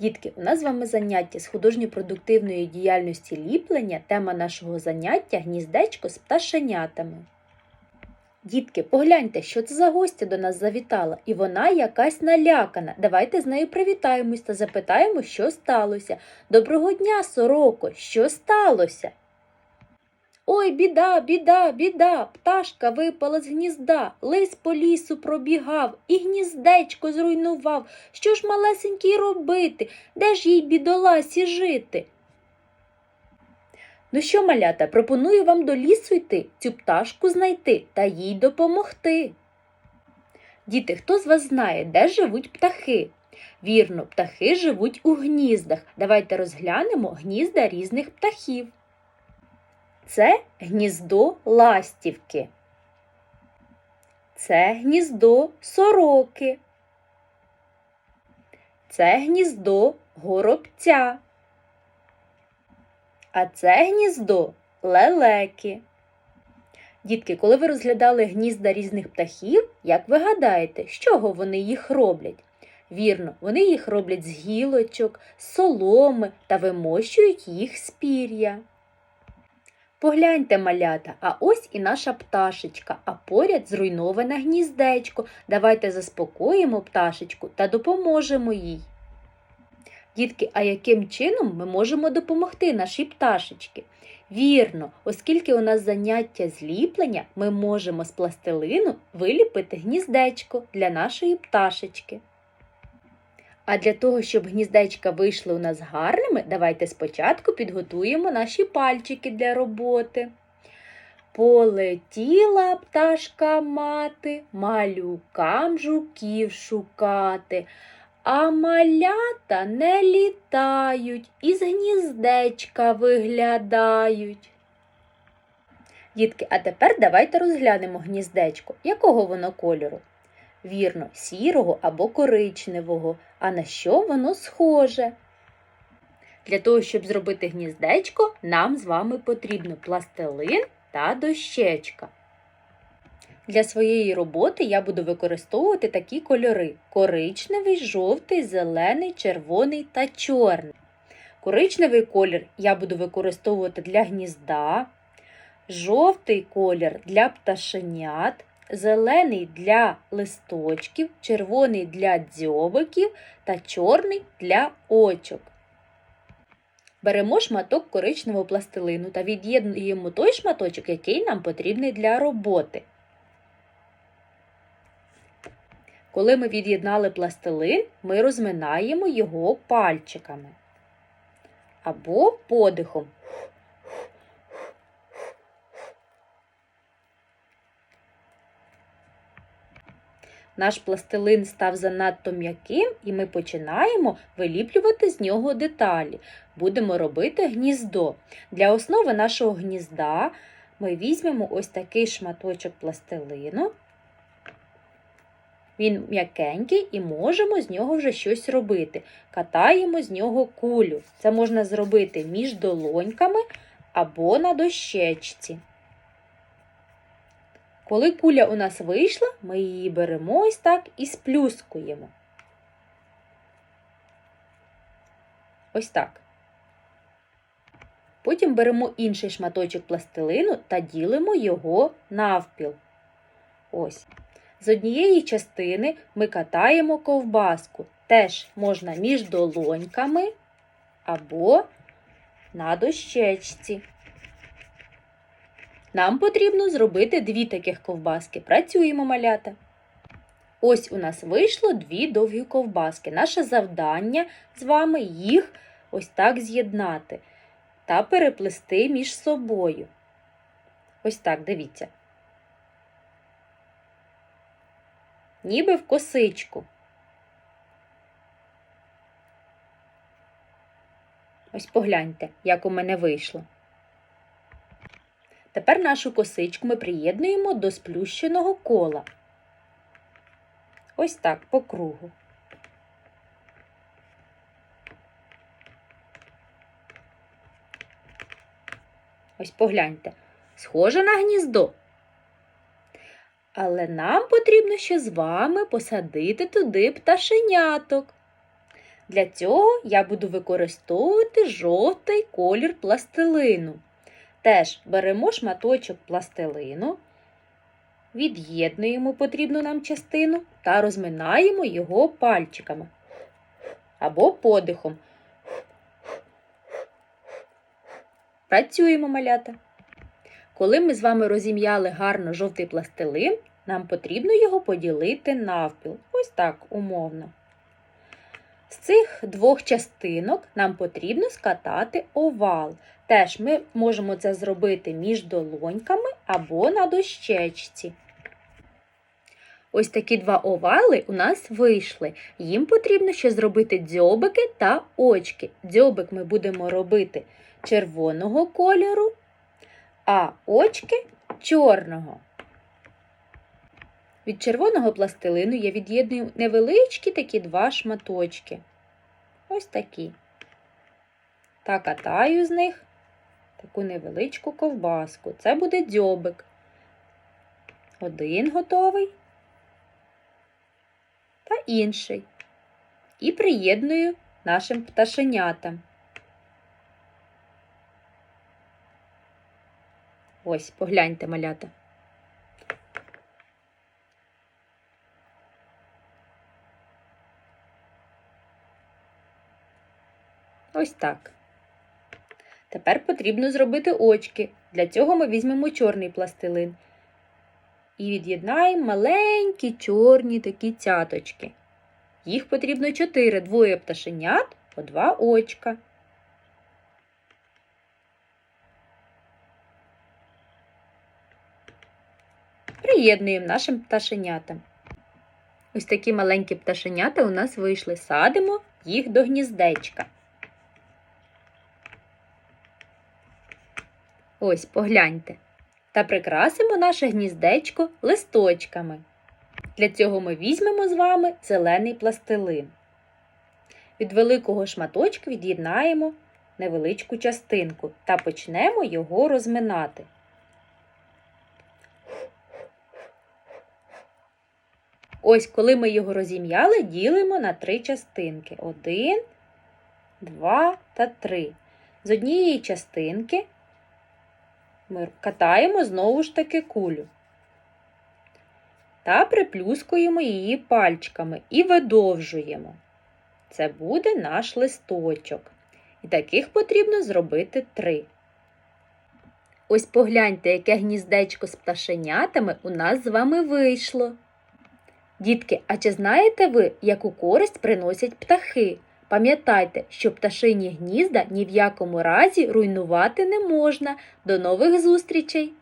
Дітки, у нас з вами заняття з художньо-продуктивної діяльності ліплення. Тема нашого заняття гніздечко з пташенятами. Дітки, погляньте, що це за гостя до нас завітала, і вона якась налякана. Давайте з нею привітаємось та запитаємо, що сталося. Доброго дня, сороко, що сталося? Ой, біда, біда, біда, пташка випала з гнізда, лис по лісу пробігав і гніздечко зруйнував. Що ж малесенький робити? Де ж їй бідоласі жити? Ну що, малята, пропоную вам до лісу йти, цю пташку знайти та їй допомогти. Діти, хто з вас знає, де живуть птахи? Вірно, птахи живуть у гніздах. Давайте розглянемо гнізда різних птахів. Це гніздо ластівки. Це гніздо сороки. Це гніздо горобця. А це гніздо лелеки. Дітки, коли ви розглядали гнізда різних птахів, як ви гадаєте, з чого вони їх роблять? Вірно, вони їх роблять з гілочок, соломи та вимощують їх з пір'я. Погляньте, малята, а ось і наша пташечка, а поряд зруйноване гніздечко. Давайте заспокоїмо пташечку та допоможемо їй. Дітки, а яким чином ми можемо допомогти нашій пташечці? Вірно, оскільки у нас заняття зліплення, ми можемо з пластилину виліпити гніздечко для нашої пташечки. А для того, щоб гніздечка вийшли у нас гарними, давайте спочатку підготуємо наші пальчики для роботи. Полетіла пташка мати, малюкам жуків шукати, а малята не літають, із гніздечка виглядають. Дітки, а тепер давайте розглянемо гніздечко. Якого воно кольору? Вірно, сірого або коричневого. А на що воно схоже? Для того, щоб зробити гніздечко, нам з вами потрібно пластилин та дощечка. Для своєї роботи я буду використовувати такі кольори: коричневий, жовтий, зелений, червоний та чорний. Коричневий колір я буду використовувати для гнізда, жовтий колір для пташенят, зелений для листочків, червоний для дзьобиків та чорний для очок. Беремо шматок коричневого пластилину та від'єднуємо той шматочок, який нам потрібний для роботи. Коли ми від'єднали пластилин, ми розминаємо його пальчиками або подихом. Наш пластилин став занадто м'яким, і ми починаємо виліплювати з нього деталі. Будемо робити гніздо. Для основи нашого гнізда ми візьмемо ось такий шматочок пластилину. Він м'якенький і можемо з нього вже щось робити. Катаємо з нього кулю. Це можна зробити між долоньками або на дощечці. Коли куля у нас вийшла, ми її беремо ось так і сплюскуємо. Ось так. Потім беремо інший шматочок пластилину та ділимо його навпіл. Ось. З однієї частини ми катаємо ковбаску. Теж можна між долоньками або на дощечці. Нам потрібно зробити дві таких ковбаски. Працюємо малята. Ось у нас вийшло дві довгі ковбаски. Наше завдання з вами їх ось так з'єднати та переплести між собою. Ось так, дивіться. Ніби в косичку. Ось погляньте, як у мене вийшло. Тепер нашу косичку ми приєднуємо до сплющеного кола. Ось так по кругу. Ось погляньте, схоже на гніздо. Але нам потрібно ще з вами посадити туди пташеняток. Для цього я буду використовувати жовтий колір пластилину. Теж беремо шматочок пластилину, від'єднуємо потрібну нам частину та розминаємо його пальчиками або подихом. Працюємо малята. Коли ми з вами розім'яли гарно жовтий пластилин, нам потрібно його поділити навпіл. Ось так умовно. З цих двох частинок нам потрібно скатати овал. Теж ми можемо це зробити між долоньками або на дощечці. Ось такі два овали у нас вийшли. Їм потрібно ще зробити дзьобики та очки. Дзьобик ми будемо робити червоного кольору, а очки чорного. Від червоного пластилину я від'єдную невеличкі такі два шматочки. Ось такі. Та катаю з них таку невеличку ковбаску. Це буде дзьобик. Один готовий та інший. І приєдную нашим пташенятам. Ось, погляньте, малята. Ось так. Тепер потрібно зробити очки. Для цього ми візьмемо чорний пластилин і від'єднаємо маленькі чорні такі цяточки. Їх потрібно 4, двоє пташенят по два очка. Приєднуємо нашим пташенятам. Ось такі маленькі пташенята у нас вийшли. Садимо їх до гніздечка. Ось погляньте. Та прикрасимо наше гніздечко листочками. Для цього ми візьмемо з вами зелений пластилин. Від великого шматочка від'єднаємо невеличку частинку та почнемо його розминати. Ось, коли ми його розім'яли, ділимо на три частинки. Один, два та три. З однієї частинки ми катаємо знову ж таки кулю та приплюскуємо її пальчиками і видовжуємо. Це буде наш листочок. І таких потрібно зробити три. Ось погляньте, яке гніздечко з пташенятами у нас з вами вийшло. Дітки, а чи знаєте ви, яку користь приносять птахи? Пам'ятайте, що пташині гнізда ні в якому разі руйнувати не можна. До нових зустрічей!